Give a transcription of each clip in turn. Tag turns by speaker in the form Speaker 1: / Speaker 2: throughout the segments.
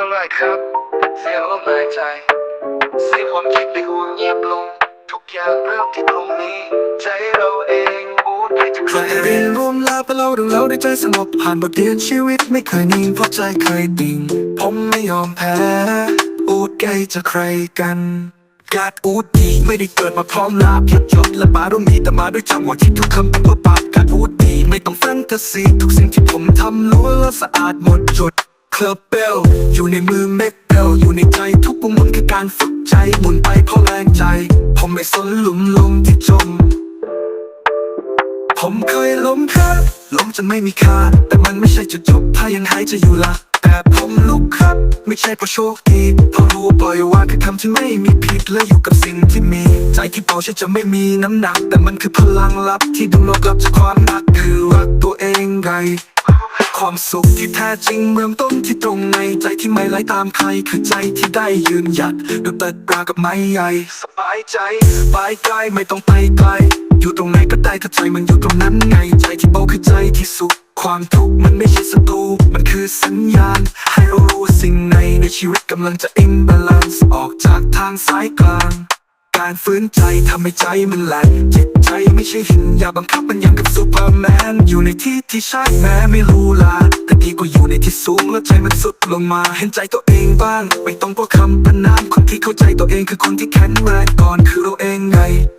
Speaker 1: อะไรครับ เสียลมหายใจเสียความคิดในหัวเงียบลง ทุกอย่างเริ่มที่ตรงนี้ ใจเราเองพูดไปถึงใคร
Speaker 2: เรียนรวมลาไปเราดูเราได้ใจสงบผ่านบทเรียนชีวิตไม่เคยนิ่งเพราะใจเคยดิ่ง ผมไม่ยอมแพ้อูดใกล้จะใครกันการอูดดีไม่ได้เกิดมาพร้อมลาบยศยศและบารมีแต่มาด้วยจังหวะที่ทุกคำเป็นตัวปากการอูดดีไม่ต้องแฟนตาซีทุกสิ่งที่ผมทำล้วนและสะอาดหมดจด เคลเบลอยู่ในมือเม็ดเบลอยู่ในใจทุกปุ่มมันคือการฝึกใจหมุนไปเพราะแรงใจ ผมไม่สนหลุมลมที่จม ผมเคยล้มครับล้มจนไม่มีค่า แต่มันไม่ใช่จุดจบ ถ้ายังหายใจอยู่ละแต่ผมลุกครับ ไม่ใช่เพราะโชคดีเพราะรู้ปล่อยว่าคือคำที่ไม่มีผิดและอยู่กับสิ่งที่มี ใจที่เบาใช่จะไม่มีน้ำหนัก แต่มันคือพลังลับที่ดึงเรากลับจากความหนักคือรักตัวเองไง ความสุขที่แท้จริงเริ่มต้นที่ตรงในใจที่ไม่ไหลตามใคร คือใจที่ได้ยืนหยัดด้วยเปิดปลากับไม้ใหญ่ สบายใจไปไกลไม่ต้องไปไกลอยู่ตรงไหนก็ได้ถ้าใจมันอยู่ตรงนั้นไง ใจที่เบาคือใจที่สุข ความทุกข์มันไม่ใช่ศัตรูมันคือสัญญาณ ให้เรารู้สิ่งในในชีวิตกำลังจะอิมบาลานซ์ออกจากทางสายกลาง การฟื้นใจทำให้ใจมันแหลกจิตใจไม่ใช่หินอย่าบังคับมันอย่างกับซูเปอร์แมน อยู่ในที่ที่ใช่แม้ไม่รู้ลาแต่ดีกว่าอยู่ในที่สูงแล้วใจมันสุดลงมาเห็นใจตัวเองบ้าง ไม่ต้องพวกคำประนามคนที่เข้าใจตัวเองคือคนที่แข็งแรงก่อนคือ ราเองไง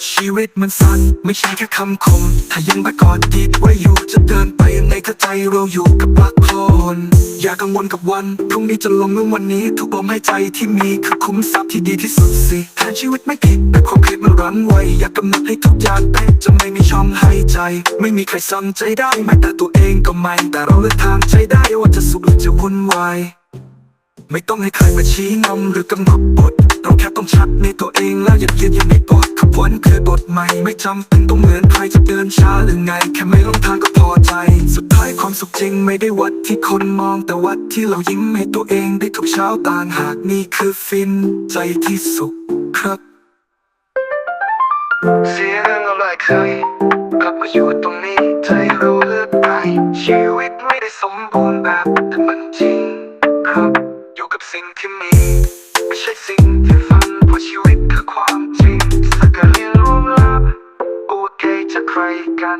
Speaker 2: ชีวิตมันสั้น ไม่ใช่แค่คำคม ถ้ายังประกอดดีไว้อยู่จะเดินไปยังไงถ้าใจเราอยู่กับรักคนอย่ากังวลกับวันพรุ่งนี้จะลงเมื่อวันนี้ ทุกลมหายใจที่มีคือคุ้มทรัพย์ที่ดีที่สุดสิแทนชีวิตไม่ผิดแต่ความคิดมันรั้นไวอยากกำหนดให้ทุกอย่างเป๊ะจะไม่มีช่องให้ใจ ไม่มีใครสั่งใจได้แม้แต่ตัวเองก็ไม่ แต่เราเลือกทางใจได้ว่าจะสุขหรือจะวุ่นวาย ไม่ต้องให้ใครมาชี้นำหรือกำหนดบทเราแค่ต้องชัดในตัวเองแล้วอย่าเกียดอย่าไม่กดขบวนคือบทใหม่ไม่จำเป็นต้องเหมือนใครจะเดินช้าหรือไง แค่ไม่ลงทางก็พอใจ สุดท้ายความสุขจริงไม่ได้วัดที่คนมองแต่วัดที่เรายิ้มให้ตัวเองได้ทุกเช้าต่างหากนี่คือฟินใจที่สุขครับ
Speaker 1: เสียงอะไรเคยกลับมาอยู่ตรงนี้ กับสิ่งที่มีไม่ใช่สิ่งที่ฝันเพราะชีวิตคือความจริงสักการเรียนรู้ลับโอเคจะใครกัน